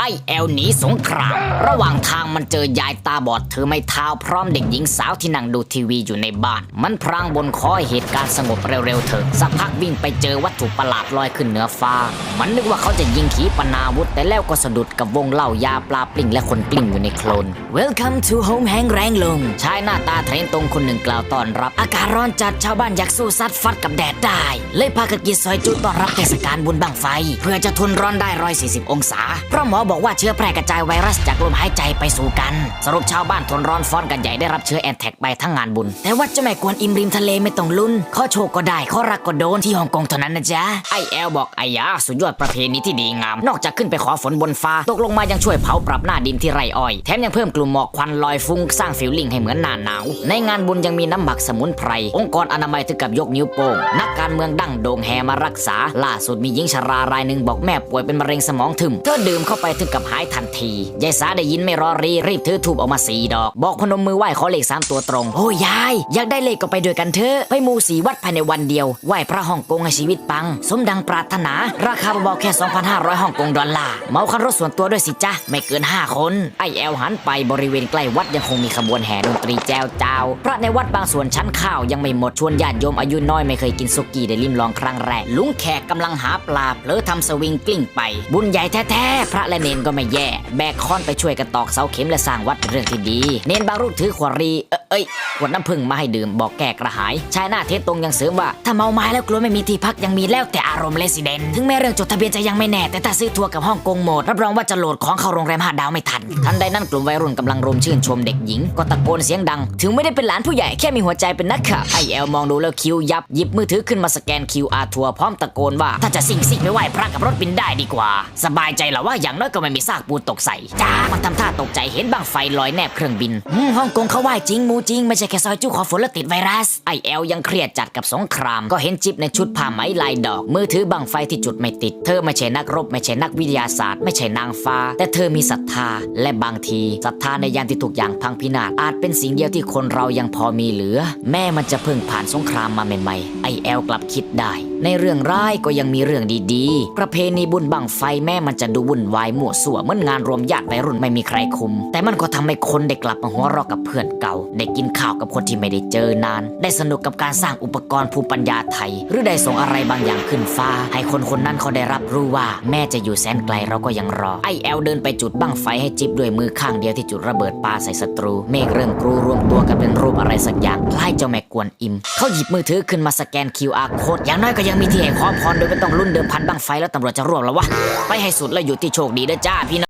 ไอแอลหนีสงคราม ระหว่างทางมันเจอยายตาบอดถือไม้เท้าพร้อมเด็กหญิงสาวที่นั่งดูทีวีอยู่ในบ้าน มันพรางบนคอให้เหตุการณ์สงบเร็วๆเถอะสักพักวิ่งไปเจอวัตถุประหลาดลอยขึ้นเหนือฟ้า มันนึกว่าเขาจะยิงขีปนาวุธ แต่แล้วก็สะดุดกับวงเหล้ายาปลาปลิ้งและคนกลิ้งอยู่ในโคลน Welcome to home แห้งแรงลงชายหน้าตาเทรนตรงคนหนึ่งกล่าวต้อนรับ อากาศร้อนจัดชาวบ้านอยากสู้ซัดฟัดกับแดดได้ เลยพากันกินซอยจุต้อนรับเทศกาลบุญบังไฟ เพื่อจะทนร้อนได้ร้อยสี่สิบองศาเพราะหมอบอกว่าเชื้อแพร่กระจายไวรัสจากลมหายใจไปสู่กัน สรุปชาวบ้านทนร้อนฟ้อนกันใหญ่ได้รับเชื้อแอนแท็กไปทั้งงานบุญ แต่ว่าเจ้าแม่กวนอิมริมทะเลไม่ต้องลุ้นข้อโชคก็ได้ข้อรักก็โดนที่ฮ่องกงเท่านั้นนะจ๊ะไอแอลบอกไอยาสุดยอดประเพณีที่ดีงาม นอกจากขึ้นไปขอฝนบนฟ้า ตกลงมายังช่วยเผาปรับหน้าดินที่ไรอ้อย แถมยังเพิ่มกลุ่มหมอกควันลอยฟุ้งสร้างฟิลลิ่งให้เหมือนหน้าหนาว ในงานบุญยังมีน้ำหมักสมุนไพร องค์กรอนามัยถึงกับยกนิ้วโป้ง นักการเมืองดั้งโด่งแห่มารักษา ล่าสุดมีหญิงชรารายหนึ่งบอกแม่ป่วยเป็นมะเร็งสมองถึมเธอดื่มเข้าไปถึงกับหายทันทียายสาได้ยินไม่รอรีรีบถือทูบออกมาสีดอก บอกพนมมือไหว้ขอเลขสามตัวตรงโอ้ยาย อยากได้เลขก็ไปด้วยกันเถอะไปมูสีวัดภายในวันเดียวไหว้พระฮ่องกงให้ชีวิตปัง สมดังปรารถนา ราคาเบาๆแค่ 2,500ฮ่องกงดอลลาร์เมาคันรถส่วนตัวด้วยสิจ๊ะไม่เกิน 5 คน ไอแอลหันไปบริเวณใกล้วัดยังคงมีขบวนแห่ดนตรีแจวจ้าวพระในวัดบางส่วนชั้นข้าวยังไม่หมดชวนญาติโยมอายุน้อยไม่เคยกินสุกี้ได้ลิ้มลองครั้งแรกลุงแขกกำลังหาปลาเผลอทำสวิงกลิ้งไป บุญใหญ่แท้ๆพระและเนนนก็ไม่แย่ แบกค้อนไปช่วยกันตอกเสาเข็มและสร้างวัดเป็นเรื่องที่ดี เนนบางรูปถือขวดรี เอ้ยขวดน้ำผึ้งมาให้ดื่มบอกแก้กระหาย ชายหน้าเทศตรงยังเสริมว่า ถ้าเมาไม้แล้วกลัวไม่มีที่พักยังมีแล้วแต่อารมณ์เลสิเดนถึงแม้เรื่องจดทะเบียนจะยังไม่แน่ แต่ถ้าซื้อทัวร์กับฮ่องกงโหมดรับรองว่าจะโหลดของเข้าโรงแรมห้าดาวไม่ทัน ทันใดนั้นกลุ่มวัยรุ่นกำลังรุมชื่นชมเด็กหญิง ก็ตะโกนเสียงดัง ถึงไม่ได้เป็นหลานผู้ใหญ่แค่มีหัวใจเป็นนักข่าไอแอลมองดูแล้วคิวยับหยิบมือถือขึ้นมาสแกน QR ทัวร์พร้อมตะโกนว่าถ้าจะสิ่งสิ่งไปไหว้พระกับรถบินได้ดีกว่า สบายใจหรอว่าอย่างน้อยก็ไม่มีซากปูนตกใส่จ้ามันทำท่าตกใจเห็นบังไฟลอยแนบเครื่องบินฮ่องกงเขาไหวจริงมูจริง ไม่ใช่แค่ซอยจู้ขอฝนแล้วติดไวรัสไอแอลยังเครียดจัดกับสงคราม ก็เห็นจิ๊บในชุดผ้าไหมลายดอก มือถือบังไฟที่จุดไม่ติด เธอไม่ใช่นักรบไม่ใช่นักวิทยาศาสตร์ไม่ใช่นางฟ้า แต่เธอมีศรัทธา และบางทีศรัทธาในยามที่ทุกอย่างพังพินาศอาจเป็นสิ่งเดียวที่คนเรายังพอมีเหลือ แม่มันจะเพิ่งผ่านสงครามมาใหม่ๆไอแอลกลับคิดได้ ในเรื่องร้ายก็ยังมีเรื่องดีๆ ประเพณีบุญบังไฟแม่มันจะดูวุ่นวายมั่วสั่วเหมือนงานรวมญาติวัยรุ่นไม่มีใครคุม แต่มันก็ทำให้คนได้กลับมาหัวเราะกับเพื่อนเก่า ได้กินข้าวกับคนที่ไม่ได้เจอนาน ได้สนุกกับการสร้างอุปกรณ์ภูมิปัญญาไทย หรือได้ส่งอะไรบางอย่างขึ้นฟ้า ให้คนคนนั้นเขาได้รับรู้ว่าแม่จะอยู่แสนไกลเราก็ยังรอ ไอแอลเดินไปจุดบั้งไฟให้จิ๊บด้วยมือข้างเดียวที่จุดระเบิดปาใส่ศัตรู เมฆเริ่มกรูรวมตัวกันเป็นรูปอะไรสักอย่างคล้ายเจ้าแม่กวนอิม เขาหยิบมือถือขึ้นมาสแกน QR code อย่างน้อยก็ยังมีที่ให้ขอพรโดยไม่ต้องลุ้นเดิมพันบั้งไฟแล้วตำรวจจะรวบแล้ววะไปให้สุดแล้วอยู่ที่โชคดีด้จ้าพี่น้อง